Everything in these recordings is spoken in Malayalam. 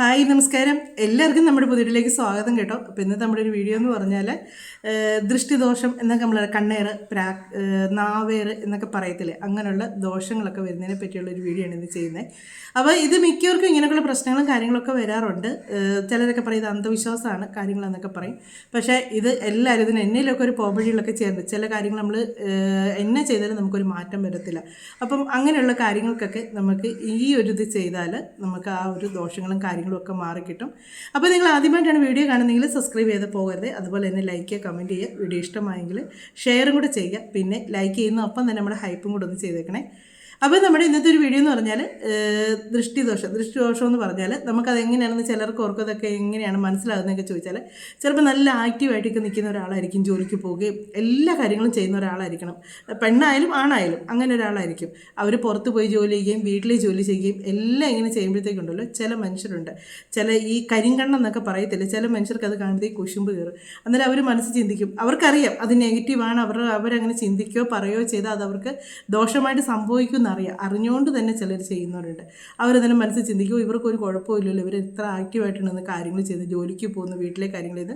ഹായ് നമസ്കാരം. എല്ലാവർക്കും നമ്മുടെ പുതിയതിലേക്ക് സ്വാഗതം കേട്ടോ. അപ്പോൾ ഇന്ന് നമ്മുടെ ഒരു വീഡിയോ എന്ന് പറഞ്ഞാൽ ദൃഷ്ടിദോഷം എന്നൊക്കെ നമ്മൾ കണ്ണേറ് പ്രാ നാവേർ എന്നൊക്കെ പറയത്തില്ലേ? അങ്ങനെയുള്ള ദോഷങ്ങളൊക്കെ വരുന്നതിനെ പറ്റിയുള്ള ഒരു വീഡിയോ ആണ് ഇന്ന് ചെയ്യുന്നത് അപ്പോൾ ഇത് മിക്കവർക്കും ഇങ്ങനെയുള്ള പ്രശ്നങ്ങളും കാര്യങ്ങളൊക്കെ വരാറുണ്ട്. ചിലരൊക്കെ പറയും ഇത് അന്ധവിശ്വാസമാണ് കാര്യങ്ങളെന്നൊക്കെ പറയും. പക്ഷേ ഇത് എല്ലാവരും ഇതിന് എന്നയിലൊക്കെ ഒരു പോംവഴികളൊക്കെ ചേർന്ന് ചില കാര്യങ്ങൾ നമ്മൾ എന്നെ ചെയ്താലും നമുക്കൊരു മാറ്റം വരത്തില്ല. അപ്പം അങ്ങനെയുള്ള കാര്യങ്ങൾക്കൊക്കെ നമുക്ക് ഈ ഒരു ഇത് ചെയ്താൽ നമുക്ക് ആ ഒരു ദോഷങ്ങളും കാര്യങ്ങളും ഒക്കെ മാറിക്കിട്ടും. അപ്പോൾ നിങ്ങൾ ആദ്യമായിട്ടാണ് വീഡിയോ കാണുന്നതെങ്കിൽ സബ്സ്ക്രൈബ് ചെയ്ത് പോകരുത്. അതുപോലെ തന്നെ ലൈക്ക് ചെയ്യുക കമന്റ് ചെയ്യുക. വീഡിയോ ഇഷ്ടമായെങ്കിൽ ഷെയറും കൂടെ ചെയ്യുക. പിന്നെ ലൈക്ക് ചെയ്യുന്ന ഒപ്പം തന്നെ നമ്മുടെ ഹൈപ്പും കൂടെ ഒന്ന് ചെയ്തേക്കണേ. അപ്പോൾ നമ്മുടെ ഇന്നത്തെ ഒരു വീഡിയോ എന്ന് പറഞ്ഞാൽ ദൃഷ്ടിദോഷം ദൃഷ്ടിദോഷം എന്ന് പറഞ്ഞാൽ നമുക്കത് എങ്ങനെയാണെന്ന് ചിലർക്ക് ഓർക്കതൊക്കെ എങ്ങനെയാണ് മനസ്സിലാകുന്നതൊക്കെ ചോദിച്ചാൽ ചിലപ്പോൾ നല്ല ആക്റ്റീവായിട്ടൊക്കെ നിൽക്കുന്ന ഒരാളായിരിക്കും ജോലിക്ക് പോവുകയും എല്ലാ കാര്യങ്ങളും ചെയ്യുന്ന ഒരാളായിരിക്കണം. പെണ്ണായാലും ആണായാലും അങ്ങനെ ഒരാളായിരിക്കും. അവർ പുറത്ത് പോയി ജോലി ചെയ്യുകയും വീട്ടിൽ ജോലി ചെയ്യുകയും എല്ലാം ഇങ്ങനെ ചെയ്യുമ്പോഴത്തേക്കുണ്ടല്ലോ ചില മനുഷ്യരുണ്ട്. ചില ഈ കരിങ്കണ്ണെന്നൊക്കെ പറയത്തില്ല ചില മനുഷ്യർക്ക് അത് കാണുമ്പോഴത്തേക്ക് കുശുമ്പ് കയറും. അന്നേരം അവർ മനസ്സ് ചിന്തിക്കും. അവർക്കറിയാം അത് നെഗറ്റീവാണ് അവർ അവരങ്ങനെ ചിന്തിക്കുകയോ പറയുകയോ ചെയ്താൽ അത് അവർക്ക് ദോഷമായിട്ട് സംഭവിക്കുമെന്ന് അറിയാം അറിഞ്ഞുകൊണ്ട് തന്നെ ചിലർ ചെയ്യുന്നവരുണ്ട്. അവരതിനെ മനസ്സിൽ ചിന്തിക്കുമോ ഇവർക്ക് ഒരു കുഴപ്പമില്ലല്ലോ ഇവർ ഇത്ര ആക്റ്റീവായിട്ടുണ്ടെന്ന് കാര്യങ്ങൾ ചെയ്ത് ജോലിക്ക് പോകുന്ന വീട്ടിലെ കാര്യങ്ങൾ ചെയ്ത്.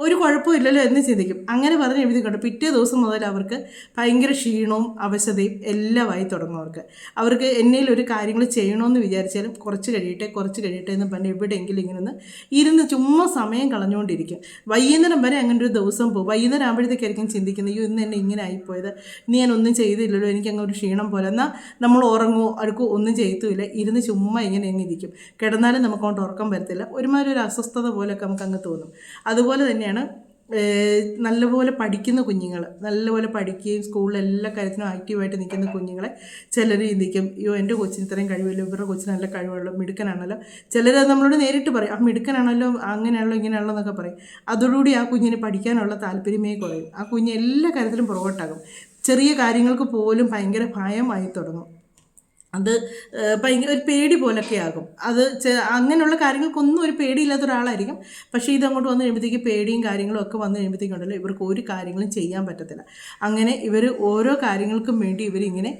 ഒരു കുഴപ്പമില്ലല്ലോ എന്ന് ചിന്തിക്കും. അങ്ങനെ പറഞ്ഞ് എഴുതിക്കൊണ്ട് പിറ്റേ ദിവസം മുതൽ അവർക്ക് ഭയങ്കര ക്ഷീണവും അവശതയും എല്ലാമായി തുടങ്ങും അവർക്ക്. അവർക്ക് എന്നേലും ഒരു കാര്യങ്ങൾ ചെയ്യണമെന്ന് വിചാരിച്ചാലും കുറച്ച് കഴിയട്ടെ കുറച്ച് കഴിയട്ടെ എന്ന് പറഞ്ഞ് എവിടെയെങ്കിലും ഇങ്ങനെ ഒന്ന് ഇരുന്ന് ചുമ്മാ സമയം കളഞ്ഞുകൊണ്ടിരിക്കും. വൈകുന്നേരം വരെ അങ്ങനെ ഒരു ദിവസം പോകും. വൈകുന്നേരം ആകുമ്പോഴത്തേക്കായിരിക്കും ചിന്തിക്കുന്നത് അയ്യോ ഇന്ന് എന്നെ ഇങ്ങനെ ആയിപ്പോയത്. ഇനി ഞാൻ ഒന്നും ചെയ്തില്ലല്ലോ എനിക്ക് ഒരു ക്ഷീണം പോലെ. എന്നാൽ നമ്മൾ ഉറങ്ങുമോ? അടുക്കോ ഒന്നും ചെയ്യത്തുമില്ല. ഇരുന്ന് ചുമ്മാ ഇങ്ങനെ അങ്ങ് ഇരിക്കും. കിടന്നാലും നമുക്ക് അങ്ങോട്ട് ഉറക്കം വരത്തില്ല. ഒരുമാതിരി ഒരു അസ്വസ്ഥത പോലെയൊക്കെ നമുക്ക് അങ്ങ് തോന്നും. അതുപോലെ തന്നെയാണ് നല്ലപോലെ പഠിക്കുന്ന കുഞ്ഞുങ്ങൾ നല്ലപോലെ പഠിക്കുകയും സ്കൂളിൽ എല്ലാ കാര്യത്തിനും ആക്റ്റീവായിട്ട് നിൽക്കുന്ന കുഞ്ഞുങ്ങളെ ചിലർ ചിന്തിക്കും അയ്യോ എന്റെ കൊച്ചിന് ഇത്രയും കഴിവല്ലോ. ഇവരുടെ കൊച്ചിന് നല്ല കഴിവുള്ളൂ മിടുക്കനാണല്ലോ. ചിലർ നമ്മളോട് നേരിട്ട് പറയും. ആ മിടുക്കനാണല്ലോ അങ്ങനെയാണല്ലോ ഇങ്ങനെയാണല്ലോ എന്നൊക്കെ പറയും. അതോടുകൂടി ആ കുഞ്ഞിന് പഠിക്കാനുള്ള താല്പര്യമേ കുറയും. ആ കുഞ്ഞ് എല്ലാ കാര്യത്തിലും പുറകോട്ടാകും. ചെറിയ കാര്യങ്ങൾക്ക് പോലും ഭയങ്കര ഭയമായി തുടങ്ങും. അത് ഭയങ്കര ഒരു പേടി പോലൊക്കെ ആകും. അത് അങ്ങനെയുള്ള കാര്യങ്ങൾക്കൊന്നും ഒരു പേടിയില്ലാത്ത ഒരാളായിരിക്കും. പക്ഷേ ഇത് അങ്ങോട്ട് വന്ന് കഴിയുമ്പോഴത്തേക്ക് പേടിയും കാര്യങ്ങളും ഒക്കെ വന്ന് കഴിയുമ്പോഴത്തേക്കുണ്ടല്ലോ ഇവർക്ക് ഒരു കാര്യങ്ങളും ചെയ്യാൻ പറ്റത്തില്ല. അങ്ങനെ ഇവർ ഓരോ കാര്യങ്ങൾക്കും വേണ്ടി ഇവരിങ്ങനെ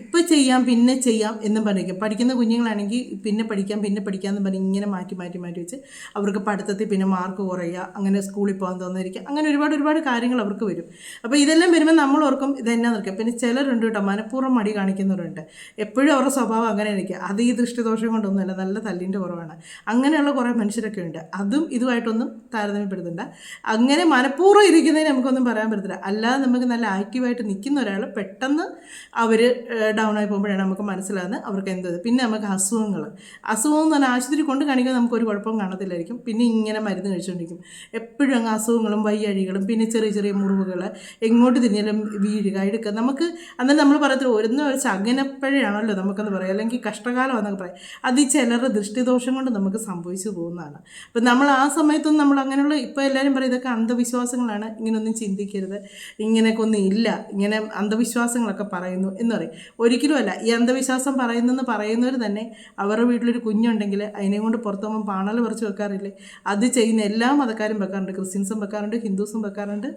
ഇപ്പം ചെയ്യാം പിന്നെ ചെയ്യാം എന്നും പറഞ്ഞിരിക്കും. പഠിക്കുന്ന കുഞ്ഞുങ്ങളാണെങ്കിൽ പിന്നെ പഠിക്കാം പിന്നെ പഠിക്കാം എന്ന് പറഞ്ഞ് ഇങ്ങനെ മാറ്റി മാറ്റി മാറ്റി വെച്ച് അവർക്ക് പഠിത്തത്തിൽ പിന്നെ മാർക്ക് കുറയുക അങ്ങനെ സ്കൂളിൽ പോകാൻ തോന്നിയിരിക്കുക അങ്ങനെ ഒരുപാട് ഒരുപാട് കാര്യങ്ങൾ അവർക്ക് വരും. അപ്പോൾ ഇതെല്ലാം വരുമ്പോൾ നമ്മൾ ഓർക്കും ഇതെന്നാ നിൽക്കുക പിന്നെ ചിലരുണ്ട് കേട്ടോ മനഃപൂർവം മടി കാണിക്കുന്നവരുണ്ട്. എപ്പോഴും അവരുടെ സ്വഭാവം അങ്ങനെ ഇരിക്കുക അത് ഈ ദൃഷ്ടിദോഷം കൊണ്ടൊന്നുമല്ല നല്ല തല്ലിന്റെ കുറവാണ്. അങ്ങനെയുള്ള കുറേ മനുഷ്യരൊക്കെ ഉണ്ട്. അതും ഇതുമായിട്ടൊന്നും താരതമ്യപ്പെടുത്തണ്ട. അങ്ങനെ മനഃപൂർവം ഇരിക്കുന്നതിന് നമുക്കൊന്നും പറയാൻ പറ്റത്തില്ല. അല്ലാതെ നമുക്ക് നല്ല ആക്റ്റീവായിട്ട് നിൽക്കുന്ന ഒരാൾ പെട്ടെന്ന് അവർ ഡൗൺ ആയി പോകുമ്പോഴാണ് നമുക്ക് മനസ്സിലാകുന്നത് അവർക്ക് എന്തത് പിന്നെ നമുക്ക് അസുഖങ്ങൾ അസുഖം എന്ന് പറഞ്ഞാൽ ആശുപത്രി കൊണ്ട് കാണിക്കാൻ നമുക്ക് ഒരു കുഴപ്പം കാണത്തില്ലായിരിക്കും. പിന്നെ ഇങ്ങനെ മരുന്ന് കഴിച്ചുകൊണ്ടിരിക്കും. എപ്പോഴും അങ്ങ് അസുഖങ്ങളും വയ്യഴികളും പിന്നെ ചെറിയ ചെറിയ മുറിവുകൾ എങ്ങോട്ട് തിരിഞ്ഞാലും വീഴുക എടുക്കുക. നമുക്ക് അന്നേരം നമ്മൾ പറയത്തില്ല ഒരു ഒരു ശകനപ്പഴയാണല്ലോ നമുക്കെന്ന് പറയാം. അല്ലെങ്കിൽ കഷ്ടകാലം എന്നൊക്കെ പറയാം. അത് ഈ ചിലരുടെ ദൃഷ്ടിദോഷം കൊണ്ട് നമുക്ക് സംഭവിച്ചു പോകുന്നതാണ്. അപ്പം നമ്മൾ ആ സമയത്തൊന്നും നമ്മൾ അങ്ങനെയുള്ള ഇപ്പോൾ എല്ലാവരും പറയും ഇതൊക്കെ അന്ധവിശ്വാസങ്ങളാണ്. ഇങ്ങനെയൊന്നും ചിന്തിക്കരുത്. ഇങ്ങനെയൊക്കെ ഒന്നും ഇല്ല. ഇങ്ങനെ അന്ധവിശ്വാസങ്ങളൊക്കെ പറയുന്നു എന്ന് പറയും. ഒരിക്കലുമല്ല ഈ അന്ധവിശ്വാസം പറയുന്നെന്ന് പറയുന്നവർ തന്നെ അവരുടെ വീട്ടിലൊരു കുഞ്ഞുണ്ടെങ്കിൽ അതിനെ കൊണ്ട് പുറത്തുമ്പോൾ പാണൽ പറിച്ച് വെക്കാറില്ലേ? അത് ചെയ്യുന്ന എല്ലാ മതക്കാരും വെക്കാറുണ്ട്. ക്രിസ്ത്യൻസും വെക്കാറുണ്ട് ഹിന്ദുസും വെക്കാറുണ്ട്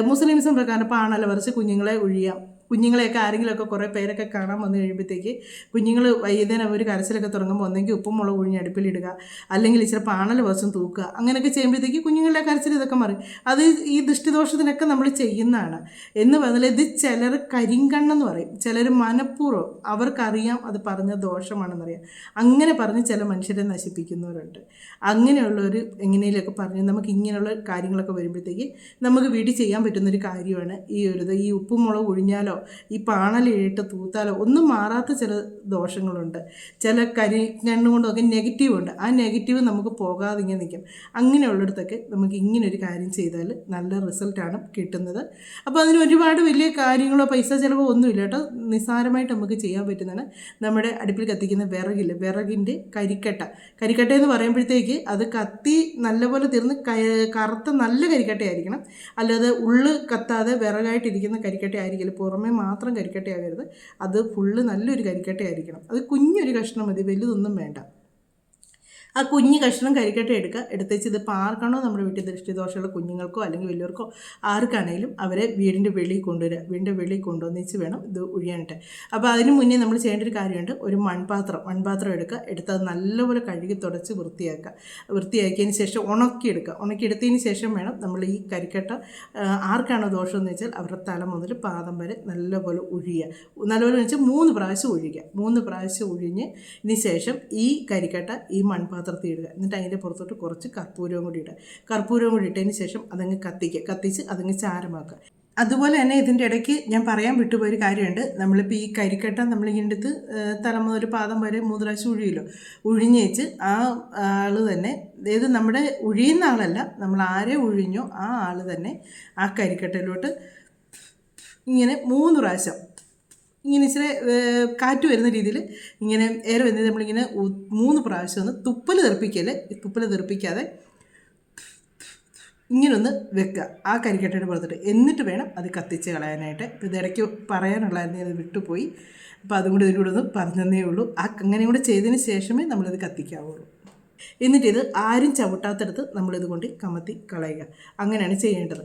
മുസ്ലിംസും വെക്കാറുണ്ട്. പാണൽ പറിച്ച് കുഞ്ഞുങ്ങളെ ഒഴിയാം. കുഞ്ഞുങ്ങളെയൊക്കെ ആരെങ്കിലുമൊക്കെ കുറേ പേരൊക്കെ കാണാൻ വന്നു കഴിയുമ്പോഴത്തേക്ക് കുഞ്ഞുങ്ങൾ വൈകുന്നേരം ഒരു കരച്ചിലൊക്കെ തുടങ്ങുമ്പോൾ ഒന്നെങ്കിൽ ഉപ്പും മുളക് ഒഴിഞ്ഞ് അടുപ്പിലിടുക അല്ലെങ്കിൽ ഇച്ചിരി പാണൽ വശം തൂക്കുക. അങ്ങനെയൊക്കെ ചെയ്യുമ്പോഴത്തേക്ക് കുഞ്ഞുങ്ങളുടെ കരച്ചിൽ ഇതൊക്കെ മാറി. അത് ഈ ദൃഷ്ടിദോഷത്തിനൊക്കെ നമ്മൾ ചെയ്യുന്നതാണ്. എന്ന് പറഞ്ഞാൽ ഇത് ചിലർ കരിങ്കണ്ണെന്ന് പറയും. ചിലർ മനഃപൂർവം അവർക്കറിയാം അത് പറഞ്ഞ ദോഷമാണെന്നറിയാം. അങ്ങനെ പറഞ്ഞ് ചില മനുഷ്യരെ നശിപ്പിക്കുന്നവരുണ്ട്. അങ്ങനെയുള്ളവർ എങ്ങനെയൊക്കെ പറഞ്ഞ് നമുക്ക് ഇങ്ങനെയുള്ള കാര്യങ്ങളൊക്കെ വരുമ്പോഴത്തേക്ക് നമുക്ക് വീട്ടിൽ ചെയ്യാൻ പറ്റുന്നൊരു കാര്യമാണ് ഈ ഒരു ഈ ഉപ്പും മുളക് ഒഴിഞ്ഞാലോ ഈ പാണലിട്ട് തൂത്താലോ ഒന്നും മാറാത്ത ചില ദോഷങ്ങളുണ്ട്. ചില കരി കണ്ണുകൊണ്ടൊക്കെ നെഗറ്റീവ് ഉണ്ട്. ആ നെഗറ്റീവ് നമുക്ക് പോകാതെ ഇങ്ങനെ നിൽക്കും. അങ്ങനെയുള്ളിടത്തൊക്കെ നമുക്ക് ഇങ്ങനെ ഒരു കാര്യം ചെയ്താൽ നല്ല റിസൾട്ടാണ് കിട്ടുന്നത്. അപ്പോൾ അതിന് ഒരുപാട് വലിയ കാര്യങ്ങളോ പൈസ ചിലവോ ഒന്നുമില്ല കേട്ടോ. നിസ്സാരമായിട്ട് നമുക്ക് ചെയ്യാൻ പറ്റുന്നതാണ് നമ്മുടെ അടുപ്പിൽ കത്തിക്കുന്ന വിറകില്ല വിറകിന്റെ കരിക്കട്ട. കരിക്കട്ട എന്ന് പറയുമ്പോഴത്തേക്ക് അത് കത്തി നല്ലപോലെ തീർന്ന് കറുത്ത നല്ല കരിക്കട്ടയായിരിക്കണം. അല്ലാതെ ഉള്ളു കത്താതെ വിറകായിട്ടിരിക്കുന്ന കരിക്കട്ട ആയിരിക്കില്ല പുറമേ മാത്രം കരിക്കട്ടയാകരുത്. അത് ഫുള്ള് നല്ലൊരു കരിക്കട്ടയായിരിക്കണം. അത് കുഞ്ഞൊരു കഷ്ണം മതി വലുതൊന്നും വേണ്ട. ആ കുഞ്ഞ് കഷ്ണം കരിക്കട്ട എടുക്കുക എടുത്തേച്ച് ഇത് ഇപ്പോൾ ആർക്കാണോ നമ്മുടെ വീട്ടിൽ ദൃഷ്ടിദോഷമുള്ള കുഞ്ഞുങ്ങൾക്കോ അല്ലെങ്കിൽ വലിയവർക്കോ? ആർക്കാണേലും അവരെ വീടിന്റെ വെളിയിൽ കൊണ്ടുവരിക. വീടിന്റെ വെളിയിൽ കൊണ്ടുവന്നിച്ച് വേണം ഇത് ഒഴിയാനായിട്ട് അപ്പോൾ അതിന് മുന്നേ നമ്മൾ ചെയ്യേണ്ട ഒരു കാര്യമുണ്ട്. ഒരു മൺപാത്രം മൺപാത്രം എടുക്കുക എടുത്ത് അത് നല്ലപോലെ കഴുകി തുടച്ച് വൃത്തിയാക്കുക വൃത്തിയാക്കിയതിന് ശേഷം ഉണക്കിയെടുക്കുക ഉണക്കിയെടുത്തതിന് ശേഷം വേണം നമ്മൾ ഈ കരിക്കട്ട ആർക്കാണോ ദോഷമെന്ന് വെച്ചാൽ അവരുടെ തല മുതൽ പാദം വരെ നല്ലപോലെ ഒഴിയുക നല്ലപോലെ വെച്ചാൽ മൂന്ന് പ്രാവശ്യം ഒഴിക്കുക മൂന്ന് പ്രാവശ്യം ഒഴിഞ്ഞ് ഇതിന് ശേഷം ഈ കരിക്കട്ട ഈ മൺപാത്രത്തിൽ ഇടുക. എന്നിട്ട് അതിന്റെ പുറത്തോട്ട് കുറച്ച് കർപ്പൂരവും കൂടി ഇടുക. കർപ്പൂരവും കൂടി ഇട്ടതിന് ശേഷം അതങ്ങ് കത്തിക്കുക. കത്തിച്ച് അതങ്ങ് ചാരമാക്കുക. അതുപോലെ തന്നെ ഇതിന്റെ ഇടയ്ക്ക് ഞാൻ പറയാൻ വിട്ടുപോയൊരു കാര്യമുണ്ട്. നമ്മളിപ്പോൾ ഈ കരിക്കട്ട നമ്മളിങ്ങനെ എടുത്ത് ഏഹ്, തല മുതൽ പാദം വരെ മൂന്ന് പ്രാവശ്യം ഉഴിഞ്ഞേച്ച് ആ ആൾ തന്നെ ഇത് നമ്മുടെ ഉഴിയുന്ന ആളല്ല നമ്മൾ ആരെ ഉഴിഞ്ഞോ ആ ആൾ തന്നെ ആ കരിക്കട്ടയിലോട്ട് ഇങ്ങനെ മൂന്ന് പ്രാവശ്യം ഇങ്ങനെ ഇച്ചിരി കാറ്റ് വരുന്ന രീതിയിൽ ഇങ്ങനെ ഏറെ വരുന്നത് നമ്മളിങ്ങനെ മൂന്ന് പ്രാവശ്യം ഒന്ന് തുപ്പൽ തെറിപ്പിക്കൽ. തുപ്പൽ തെറിപ്പിക്കാതെ ഇങ്ങനെ ഒന്ന് വെക്കുക. ആ കരിക്കട്ടയുടെ പുറത്തിട്ട്. എന്നിട്ട് വേണം അത് കത്തിച്ച് കളയാനായിട്ട്. ഇത് ഇതിടയ്ക്ക് പറയാനുള്ളായിരുന്നു അത് വിട്ടുപോയി. അപ്പോൾ അതും കൂടി ഇതിലൂടെ ഒന്ന് പറഞ്ഞതേ ഉള്ളൂ. ആ അങ്ങനെ കൂടെ ചെയ്തതിന് ശേഷമേ നമ്മളത് കത്തിക്കാവുള്ളൂ. എന്നിട്ട് ഇത് ആരും ചവിട്ടാത്തടത്ത് നമ്മളിത് കൊണ്ട് കമത്തി കളയുക. അങ്ങനെയാണ് ചെയ്യേണ്ടത്.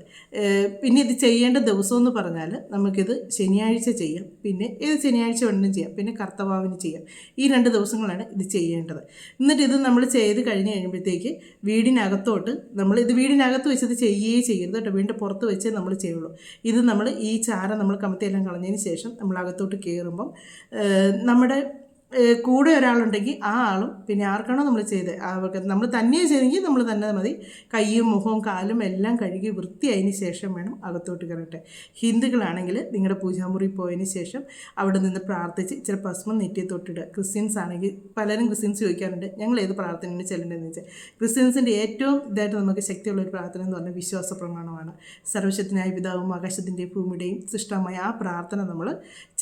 പിന്നെ ഇത് ചെയ്യേണ്ട ദിവസം എന്ന് പറഞ്ഞാൽ നമുക്കിത് ശനിയാഴ്ച ചെയ്യാം. പിന്നെ ഏത് ശനിയാഴ്ച വേണമെങ്കിലും ചെയ്യാം. പിന്നെ കർത്തവാവിന് ചെയ്യാം. ഈ രണ്ട് ദിവസങ്ങളാണ് ഇത് ചെയ്യേണ്ടത്. എന്നിട്ട് ഇത് നമ്മൾ ചെയ്ത് കഴിഞ്ഞ് കഴിയുമ്പോഴത്തേക്ക് വീടിനകത്തോട്ട് നമ്മൾ ഇത് വീടിനകത്ത് വെച്ചത് ചെയ്യുകയേ ചെയ്യരുത് കേട്ടോ. വീണ്ടും പുറത്ത് വെച്ചേ നമ്മൾ ചെയ്യുള്ളൂ. ഇത് നമ്മൾ ഈ ചാര നമ്മൾ കമത്തിയെല്ലാം കളഞ്ഞതിന് ശേഷം നമ്മൾ അകത്തോട്ട് കയറുമ്പം നമ്മുടെ കൂടെ ഒരാളുണ്ടെങ്കിൽ ആ ആളും പിന്നെ ആർക്കാണോ നമ്മൾ ചെയ്ത്? അവർക്ക് നമ്മൾ തന്നെ ചെയ്തെങ്കിൽ നമ്മൾ തന്നെ മതി. കൈയും മുഖവും കാലും എല്ലാം കഴുകി വൃത്തിയായതിന് ശേഷം വേണം അകത്തോട്ട് കയറട്ടെ ഹിന്ദുക്കളാണെങ്കിൽ നിങ്ങളുടെ പൂജാമുറി പോയതിന് ശേഷം അവിടെ നിന്ന് പ്രാർത്ഥിച്ച് ഇച്ചിരി ഭസ്മം നെറ്റി തൊട്ടിടുക. ക്രിസ്ത്യൻസ് ആണെങ്കിൽ പലരും ക്രിസ്ത്യൻസ് ചോദിക്കാറുണ്ട് ഞങ്ങൾ ഏത് പ്രാർത്ഥനയാണ് ചെല്ലേണ്ടതെന്ന് വെച്ചാൽ ക്രിസ്ത്യൻസിന്റെ ഏറ്റവും ഇതായിട്ട് നമുക്ക് ശക്തിയുള്ള ഒരു പ്രാർത്ഥന എന്ന് പറഞ്ഞാൽ വിശ്വാസ പ്രമാണമാണ്. സർവശക്തനായ പിതാവും ആകാശത്തിന്റെ ഭൂമിയുടെയും സൃഷ്ടമായ ആ പ്രാർത്ഥന നമ്മൾ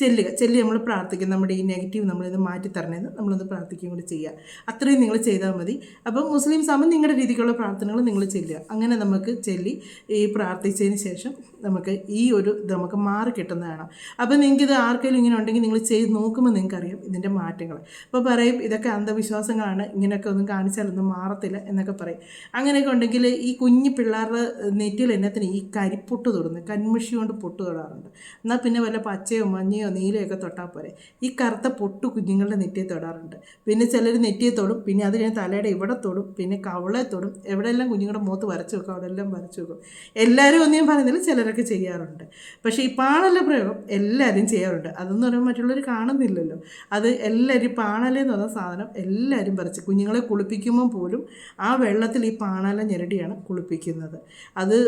ചെല്ലുക. ചെല്ലി നമ്മൾ പ്രാർത്ഥിക്കുക നമ്മുടെ ഈ നെഗറ്റീവ് നമ്മളിത് മാറ്റി തരണമെന്ന് നമ്മളൊന്ന് പ്രാർത്ഥിക്കുകയും കൂടി ചെയ്യുക അത്രയും നിങ്ങൾ ചെയ്താൽ മതി. അപ്പം മുസ്ലിം ആകുമ്പോൾ നിങ്ങളുടെ രീതിക്കുള്ള പ്രാർത്ഥനകൾ നിങ്ങൾ ചെല്ലുക. അങ്ങനെ നമുക്ക് ചെല്ലി ഈ പ്രാർത്ഥിച്ചതിന് ശേഷം നമുക്ക് ഈ ഒരു ഇത് നമുക്ക് മാറി കിട്ടുന്നതാണ് അപ്പം നിങ്ങൾക്കിത് ആർക്കെങ്കിലും ഇങ്ങനെ ഉണ്ടെങ്കിൽ നിങ്ങൾ ചെയ്ത് നോക്കുമ്പോൾ നിങ്ങൾക്കറിയാം ഇതിന്റെ മാറ്റങ്ങൾ. അപ്പോൾ പറയും ഇതൊക്കെ അന്ധവിശ്വാസങ്ങളാണ് ഇങ്ങനെയൊക്കെ ഒന്നും കാണിച്ചാലൊന്നും മാറത്തില്ല എന്നൊക്കെ പറയും. അങ്ങനെയൊക്കെ ഉണ്ടെങ്കിൽ ഈ കുഞ്ഞു പിള്ളേരുടെ നെറ്റിയിൽ എന്നത്തിന് ഈ കരിപ്പൊട്ട് തൊടുന്നു കൺമിഷി കൊണ്ട് പൊട്ട് തൊടാറുണ്ട്. എന്നാൽ പിന്നെ വല്ല പച്ചയോ മഞ്ഞയോ നീലയോ ഒക്കെ തൊട്ടാൽ പോരെ. ഈ കറുത്ത പൊട്ട് കുഞ്ഞുങ്ങളുടെ നെറ്റിയെ തൊടാറുണ്ട്. പിന്നെ ചിലർ നെറ്റിയെ തൊടും പിന്നെ അത് കഴിഞ്ഞ് തലയുടെ ഇവിടെ തൊടും പിന്നെ കവളെ തൊടും എവിടെയെല്ലാം കുഞ്ഞുങ്ങളുടെ മുഖത്ത് വരച്ച് വെക്കും അവിടെ എല്ലാം വരച്ച് വെക്കും. എല്ലാവരും ഒന്നും പറയുന്നില്ല ചിലരൊക്കെ ചെയ്യാറുണ്ട്. പക്ഷേ ഈ പാണല പ്രയോഗം എല്ലാവരും ചെയ്യാറുണ്ട്. അതെന്ന് പറയുമ്പോൾ മറ്റുള്ളവർ കാണുന്നില്ലല്ലോ. അത് എല്ലാവരും പാണല എന്ന് പറഞ്ഞ സാധനം എല്ലാവരും പറിച്ച് കുഞ്ഞുങ്ങളെ കുളിപ്പിക്കുമ്പോൾ പോലും ആ വെള്ളത്തിൽ ഈ പാണല ഞെരടിയാണ് കുളിപ്പിക്കുന്നത്. അത്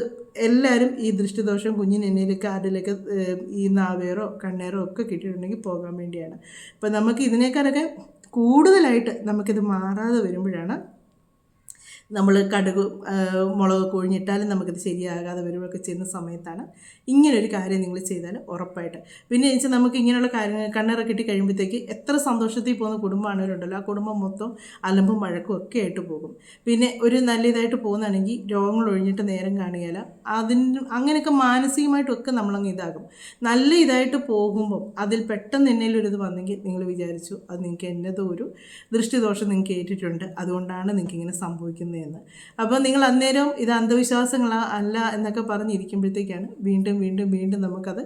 എല്ലാവരും ഈ ദൃഷ്ടിദോഷം കുഞ്ഞിന് എന്നിലേക്ക് ആരിലേക്ക് ഈ നാവേറോ കണ്ണേറോ ഒക്കെ കിട്ടിയിട്ടുണ്ടെങ്കിൽ പോകാൻ വേണ്ടിയാണ്. അപ്പം നമുക്ക് ഇതിനേക്കാളൊക്കെ കൂടുതലായിട്ട് നമുക്കിത് മാറാതെ വരുമ്പോഴാണ് നമ്മൾ കടുക് മുളക് കൊഴിഞ്ഞിട്ടാലും നമുക്കിത് ശരിയാകാതെ വരുമ്പോഴൊക്കെ ചെയ്യുന്ന സമയത്താണ് ഇങ്ങനൊരു കാര്യം നിങ്ങൾ ചെയ്താൽ ഉറപ്പായിട്ട്. പിന്നെ വെച്ചാൽ നമുക്ക് ഇങ്ങനെയുള്ള കാര്യങ്ങൾ കണ്ണറ കിട്ടി കഴിയുമ്പോഴത്തേക്ക് എത്ര സന്തോഷത്തിൽ പോകുന്ന കുടുംബമാണെങ്കിലുണ്ടല്ലോ ആ കുടുംബം മൊത്തം അലമ്പും വഴക്കും ഒക്കെ ആയിട്ട് പോകും. പിന്നെ ഒരു നല്ല ഇതായിട്ട് പോകുന്നതാണെങ്കിൽ രോഗങ്ങൾ ഒഴിഞ്ഞിട്ട് നേരം കാണുകയില്ല. അതിന് അങ്ങനെയൊക്കെ മാനസികമായിട്ടൊക്കെ നമ്മളങ്ങ് ഇതാകും. നല്ല ഇതായിട്ട് പോകുമ്പം അതിൽ പെട്ടെന്ന് എന്നെങ്കിലും ഒരു ഇത് വന്നെങ്കിൽ നിങ്ങൾ വിചാരിച്ചു അത് നിങ്ങൾക്ക് എന്നതോ ഒരു ദൃഷ്ടിദോഷം നിങ്ങൾക്ക് ഏറ്റിട്ടുണ്ട്. അതുകൊണ്ടാണ് നിങ്ങൾക്ക് ഇങ്ങനെ സംഭവിക്കുന്നതെന്ന് അപ്പോൾ നിങ്ങൾ അന്നേരം ഇത് അന്ധവിശ്വാസങ്ങളാ അല്ല എന്നൊക്കെ പറഞ്ഞിരിക്കുമ്പോഴത്തേക്കാണ് വീണ്ടും വീണ്ടും വീണ്ടും നമുക്കത്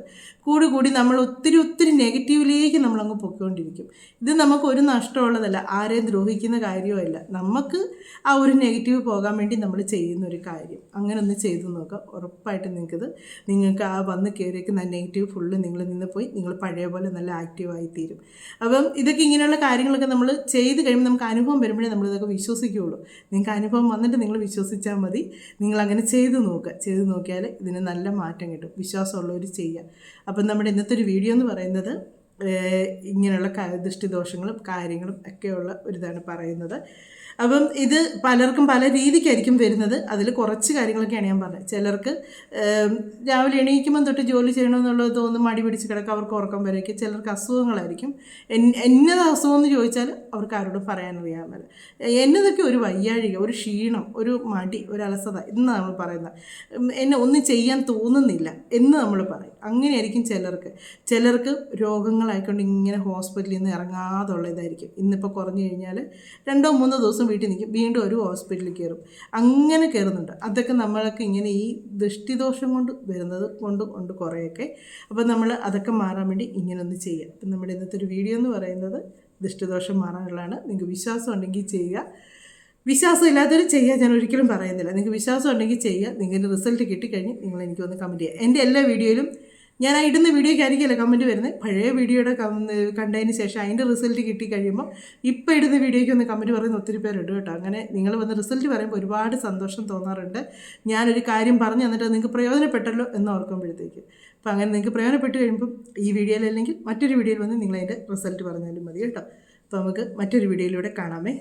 കൂടി നമ്മൾ ഒത്തിരി ഒത്തിരി നെഗറ്റീവിലേക്ക് നമ്മളങ്ങ് പൊയ്ക്കൊണ്ടിരിക്കും. ഇത് നമുക്ക് ഒരു നഷ്ടമുള്ളതല്ല ആരെയും ദ്രോഹിക്കുന്ന കാര്യമല്ല നമുക്ക് ആ ഒരു നെഗറ്റീവ് പോകാൻ വേണ്ടി നമ്മൾ ചെയ്യുന്ന ഒരു കാര്യം. അങ്ങനെ ഒന്ന് ചെയ്തു നോക്കുക ഉറപ്പായിട്ട് നിങ്ങൾക്കിത് നിങ്ങൾക്ക് ആ വന്ന് കയറിയേക്കുന്ന നെഗറ്റീവ് ഫുള്ള് നിങ്ങളിൽ നിന്ന് പോയി നിങ്ങൾ പഴയ പോലെ നല്ല ആക്റ്റീവായി തീരും അപ്പം ഇതൊക്കെ ഇങ്ങനെയുള്ള കാര്യങ്ങളൊക്കെ നമ്മൾ ചെയ്ത് കഴിയുമ്പോൾ നമുക്ക് അനുഭവം വരുമ്പോഴേ നമ്മളിതൊക്കെ വിശ്വസിക്കുകയുള്ളൂ. നിങ്ങൾക്ക് അനുഭവം വന്നിട്ട് നിങ്ങൾ വിശ്വസിച്ചാൽ മതി. നിങ്ങൾ അങ്ങനെ ചെയ്തു നോക്കുക ചെയ്തു നോക്കിയാൽ ഇതിന് നല്ല മാറ്റം കിട്ടും. വിശ്വാസമുള്ളവർ ചെയ്യുക അപ്പം നമ്മുടെ ഇന്നത്തെ ഒരു വീഡിയോ എന്ന് പറയുന്നത് ഇങ്ങനെയുള്ള ദൃഷ്ടിദോഷങ്ങളും കാര്യങ്ങളും ഒക്കെയുള്ള ഒരിതാണ് പറയുന്നത്. അപ്പം ഇത് പലർക്കും പല രീതിക്കായിരിക്കും വരുന്നത്. അതിൽ കുറച്ച് കാര്യങ്ങളൊക്കെയാണ് ഞാൻ പറഞ്ഞത്. ചിലർക്ക് രാവിലെ എണീക്കുമ്പം തൊട്ട് ജോലി ചെയ്യണമെന്നുള്ളത് തോന്നും മടി പിടിച്ച് കിടക്കുക അവർക്ക് ഉറക്കം വരയ്ക്കും. ചിലർക്ക് അസുഖങ്ങളായിരിക്കും. എന്നത് അസുഖം എന്ന് ചോദിച്ചാൽ അവർക്ക് ആരോടും പറയാനറിയാമല്ല എന്നതൊക്കെ ഒരു വയ്യാഴിക ഒരു ക്ഷീണം ഒരു മടി ഒരു അലസത എന്ന് നമ്മൾ പറയുന്നത്. എന്നെ ഒന്നും ചെയ്യാൻ തോന്നുന്നില്ല എന്ന് നമ്മൾ പറയും. അങ്ങനെയായിരിക്കും ചിലർക്ക്. ചിലർക്ക് രോഗങ്ങളായിക്കൊണ്ട് ഇങ്ങനെ ഹോസ്പിറ്റലിൽ നിന്ന് ഇറങ്ങാതുള്ള ഇതായിരിക്കും. ഇന്നിപ്പോൾ കുറഞ്ഞു കഴിഞ്ഞാൽ രണ്ടോ മൂന്നോ ദിവസം വീട്ടിൽ നിൽക്കും. വീണ്ടും ഒരു ഹോസ്പിറ്റലിൽ കയറും. അങ്ങനെ കയറുന്നുണ്ട്. അതൊക്കെ നമ്മൾക്ക് ഇങ്ങനെ ഈ ദൃഷ്ടിദോഷം കൊണ്ട് വരുന്നത് കൊണ്ട് കൊണ്ട് കുറേയൊക്കെ. അപ്പോൾ നമ്മൾ അതൊക്കെ മാറാൻ വേണ്ടി ഇങ്ങനൊന്ന് ചെയ്യുക. അപ്പം നമ്മുടെ ഇന്നത്തെ ഒരു വീഡിയോ എന്ന് പറയുന്നത് ദൃഷ്ടിദോഷം മാറാനുള്ളതാണ്. നിങ്ങൾക്ക് വിശ്വാസം ഉണ്ടെങ്കിൽ ചെയ്യുക. വിശ്വാസം ഇല്ലാത്തവർ ചെയ്യുക ഞാൻ ഒരിക്കലും പറയുന്നില്ല. നിങ്ങൾക്ക് വിശ്വാസം ഉണ്ടെങ്കിൽ ചെയ്യുക. നിങ്ങളുടെ റിസൾട്ട് കിട്ടിക്കഴിഞ്ഞ് നിങ്ങൾ എനിക്ക് ഒന്ന് കമന്റ് ചെയ്യുക. എന്റെ എല്ലാ വീഡിയോയിലും ഞാൻ ആ ഇടുന്ന വീഡിയോയ്ക്ക് ആയിരിക്കില്ല കമന്റ് വരുന്നത്. പഴയ വീഡിയോയുടെ കണ്ടതിന് ശേഷം അതിന്റെ റിസൾട്ട് കിട്ടി കഴിയുമ്പോൾ ഇപ്പോൾ ഇടുന്ന വീഡിയോയ്ക്ക് ഒന്ന് കമന്റ് പറയുന്ന ഒത്തിരി പേരുണ്ട് കേട്ടോ. അങ്ങനെ നിങ്ങൾ വന്ന് റിസൾട്ട് പറയുമ്പോൾ ഒരുപാട് സന്തോഷം തോന്നാറുണ്ട്. ഞാനൊരു കാര്യം പറഞ്ഞു തന്നിട്ട് നിങ്ങൾക്ക് പ്രയോജനപ്പെട്ടല്ലോ എന്ന് ഓർക്കുമ്പോഴത്തേക്ക്. അപ്പോൾ അങ്ങനെ നിങ്ങൾക്ക് പ്രയോജനപ്പെട്ട് കഴിയുമ്പം ഈ വീഡിയോയിൽ അല്ലെങ്കിൽ മറ്റൊരു വീഡിയോയിൽ വന്ന് നിങ്ങളതിന്റെ റിസൾട്ട് പറഞ്ഞാലും മതി കേട്ടോ. അപ്പോൾ നമുക്ക് മറ്റൊരു വീഡിയോയിലൂടെ കാണാമേ.